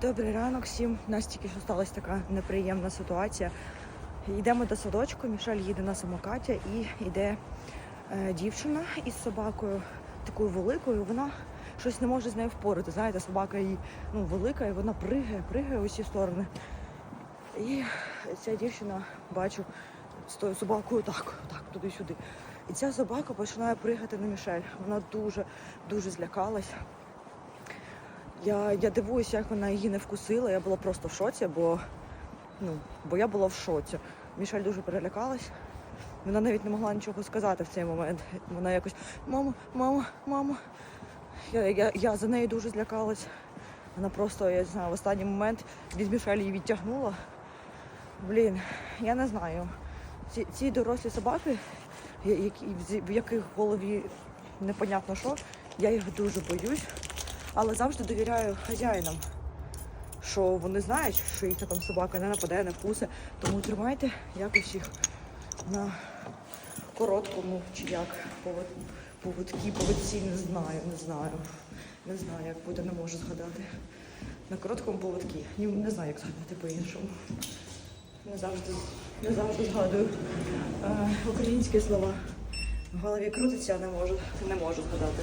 Добрий ранок всім. У нас тільки що сталася така неприємна ситуація. Йдемо до садочку, Мішель їде на самокаті і йде е, дівчина із собакою такою великою. Вона щось не може з нею впорати. Знаєте, собака її ну, велика, і вона пригає, пригає у всі сторони. І ця дівчина, бачу, з тою собакою так, так, туди-сюди. І ця собака починає пригати на Мішель. Вона дуже, дуже злякалась. Я, я дивуюся, як вона її не вкусила. Я була просто в шоці, бо, ну, бо я була в шоці. Мішель дуже перелякалась. Вона навіть не могла нічого сказати в цей момент. Вона якось мамо, мамо, мамо. Я, я, я за нею дуже злякалась. Вона просто, я не знаю, в останній момент від Мішель її відтягнула. Блін, я не знаю. Ці, ці дорослі собаки, які, в яких в голові непонятно що, я їх дуже боюсь але завжди довіряю хазяїнам, що вони знають, що їхня там собака не нападає, не вкусе. Тому тримайте якось їх на короткому чи як повод, поводки, поводці, не знаю, не знаю. Не знаю, як буде, не можу згадати. На короткому поводці. Не знаю, як згадати по-іншому. Не завжди, не завжди згадую е, українські слова. В голові крутиться, а не можу, не можу згадати.